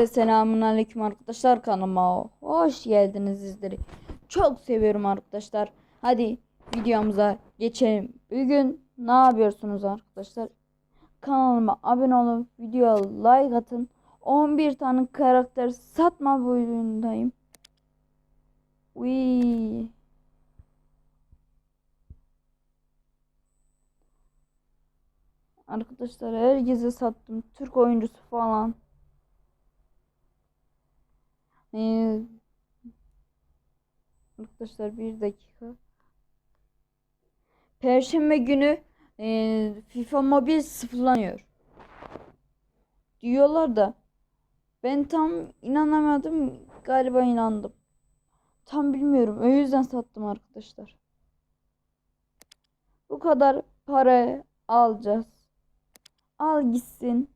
Hepinize selamun aleyküm arkadaşlar kanalıma hoş geldiniz sizleri. Çok seviyorum arkadaşlar. Hadi videomuza geçelim. Bugün ne yapıyorsunuz arkadaşlar? Kanalıma abone olun, videoya like atın. 11 tane karakter satma boyundayım. Uy. Arkadaşlar herkese sattım. Türk oyuncusu falan. Ee, arkadaşlar bir dakika. Perşembe günü e, FIFA Mobil sıfırlanıyor. Diyorlar da ben tam inanamadım galiba inandım. Tam bilmiyorum. O yüzden sattım arkadaşlar. Bu kadar para alacağız. Al gitsin.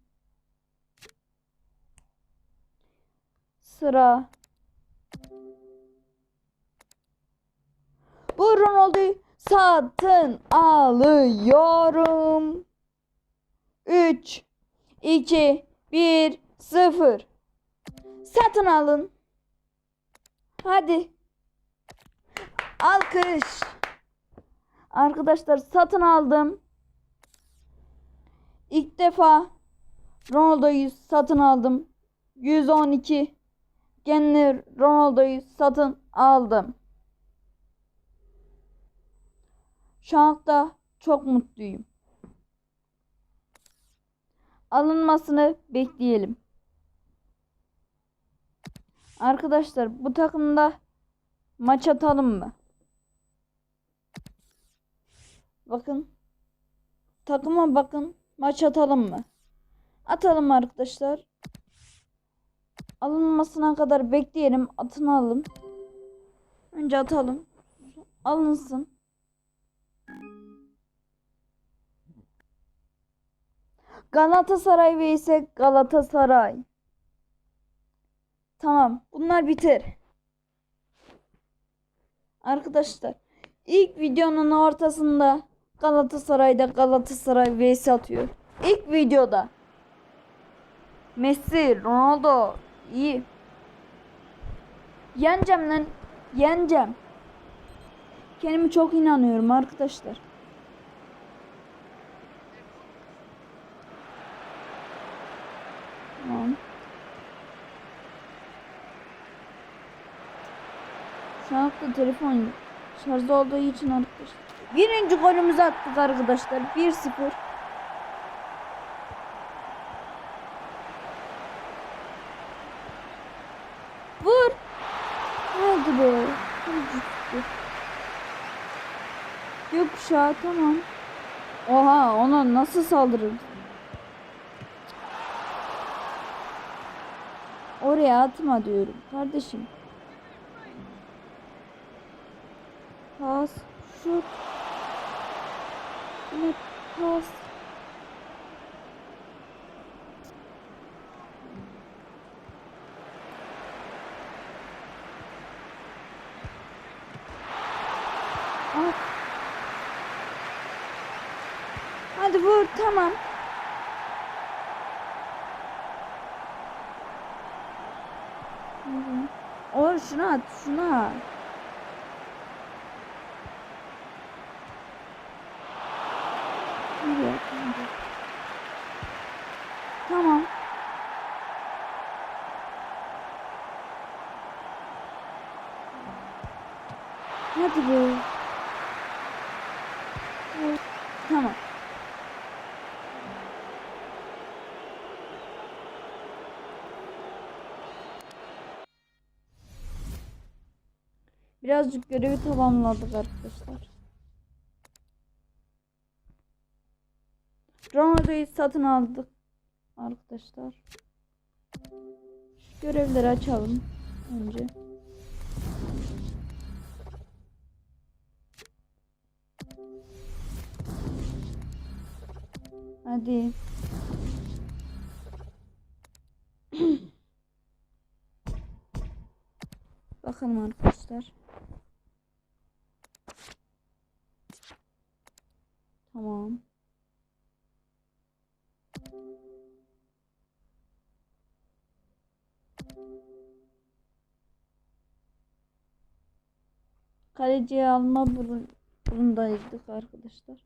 Sıra. Bu Ronaldo'yu satın alıyorum. 3 2 1 0 Satın alın. Hadi. Alkış. Arkadaşlar satın aldım. İlk defa Ronaldo'yu satın aldım. 112 genli Ronaldo'yu satın aldım. Şu anda çok mutluyum. Alınmasını bekleyelim. Arkadaşlar bu takımda maç atalım mı? Bakın. Takıma bakın. Maç atalım mı? Atalım arkadaşlar. Alınmasına kadar bekleyelim. Atın alım. Önce atalım. Alınsın. Galatasaray ve ise Galatasaray. Tamam. Bunlar biter. Arkadaşlar ilk videonun ortasında Galatasaray'da Galatasaray vs atıyor. İlk videoda Messi, Ronaldo iyi. Yeneceğim lan. Yeneceğim. Kendime çok inanıyorum arkadaşlar. Tamam. Şu anda telefon şarjda olduğu için arkadaşlar. Birinci golümüzü attık arkadaşlar. 1-0. Vur. Be. Yok kuşağı tamam. Oha ona nasıl saldırır? Oraya atma diyorum kardeşim. Pas, şut. Yine pas. At. Hadi vur tamam. O şunu at şunu at. Tamam. Hadi be. Evet, Tamam. Birazcık görevi tamamladık arkadaşlar. Ronaldo'yu satın aldık arkadaşlar. Görevleri açalım önce. Hadi. Bakalım arkadaşlar. Tamam. Kaleciyi alma burun- burundaydık arkadaşlar.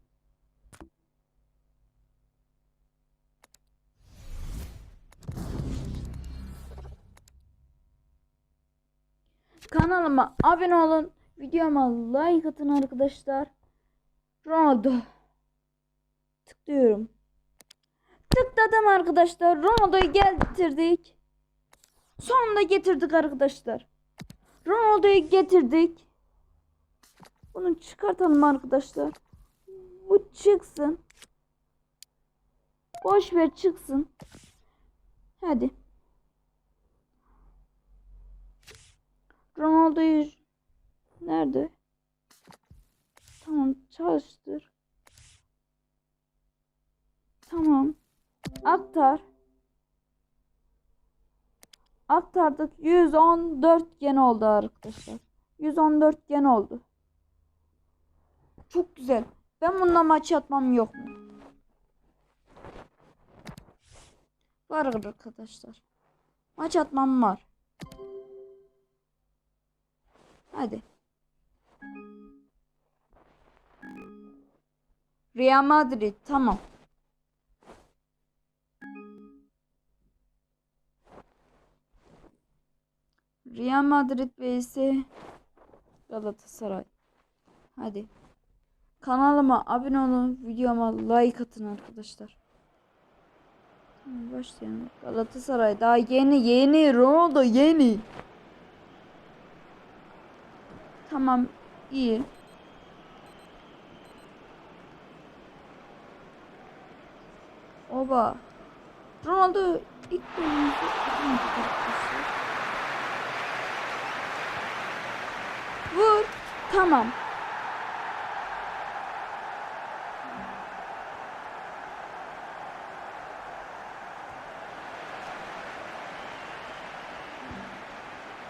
Kanalıma abone olun. Videoma like atın arkadaşlar. Ronaldo. Tıklıyorum. Tıkladım arkadaşlar. Ronaldo'yu getirdik. Sonunda getirdik arkadaşlar. Ronaldo'yu getirdik. Bunu çıkartalım arkadaşlar. Bu çıksın. Boş ver çıksın. Hadi. Ronaldo'yu nerede? Tamam çalıştır. Tamam. Aktar. Aktardık. 114 gen oldu arkadaşlar. 114 gen oldu. Çok güzel. Ben bununla maç atmam yok mu? Var arkadaşlar. Maç atmam var. Hadi. Real Madrid tamam. Real Madrid vs Galatasaray. Hadi. Kanalıma abone olun, videoma like atın arkadaşlar. Başlayalım. Galatasaray daha yeni yeni Ronaldo yeni. Tamam iyi. Oba. Ronaldo ilk golümüzü atamadık arkadaşlar. Vur. Tamam.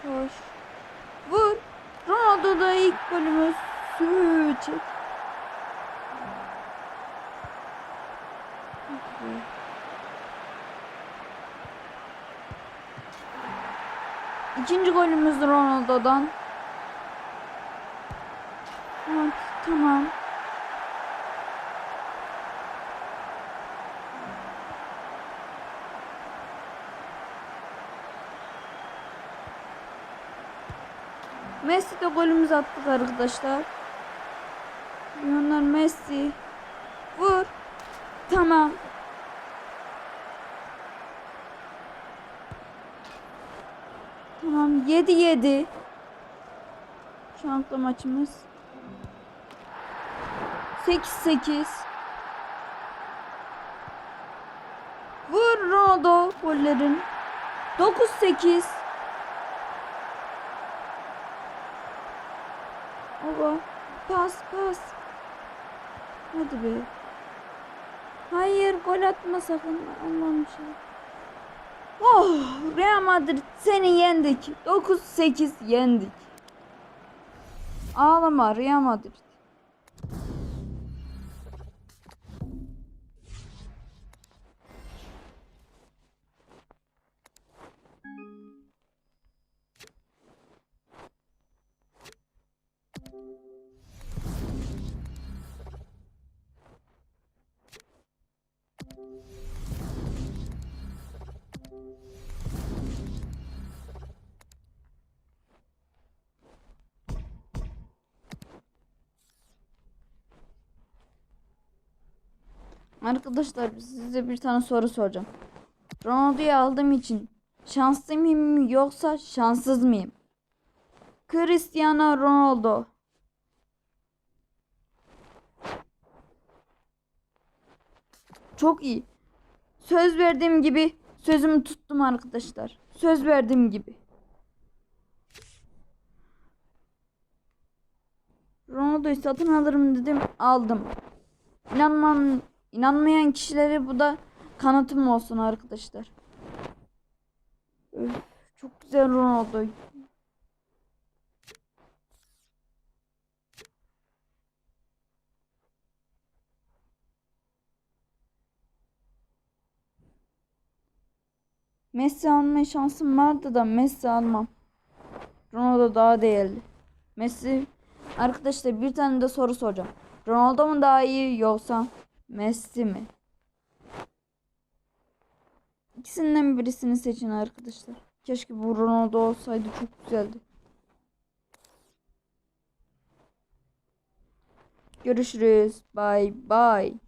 Hoş. Vur. Ronaldo da ilk golümüz. Sü, Çek. İkinci golümüz Ronaldo'dan. Tamam. Messi de golümüzü attık arkadaşlar. Lionel Messi. Vur. Tamam. Tamam 7 7. Şu anlıkla maçımız 8 8. Vur Ronaldo gollerin. 9 8. Oba. Pas pas. Hadi be. Hayır gol atma sakın. Allah'ım şey. Oh Real Madrid seni yendik. 9-8 yendik. Ağlama Real Madrid. Arkadaşlar size bir tane soru soracağım. Ronaldo'yu aldığım için şanslı mıyım yoksa şanssız mıyım? Cristiano Ronaldo. Çok iyi. Söz verdiğim gibi sözümü tuttum arkadaşlar. Söz verdiğim gibi. Ronaldo'yu satın alırım dedim. Aldım. İnanmam, inanmayan kişilere bu da kanıtım olsun arkadaşlar. Öf, çok güzel Ronaldo. Messi alma şansım vardı da Messi almam. Ronaldo daha değerli. Messi arkadaşlar bir tane de soru soracağım. Ronaldo mu daha iyi yoksa Messi mi? İkisinden birisini seçin arkadaşlar. Keşke bu Ronaldo olsaydı çok güzeldi. Görüşürüz. Bye bye.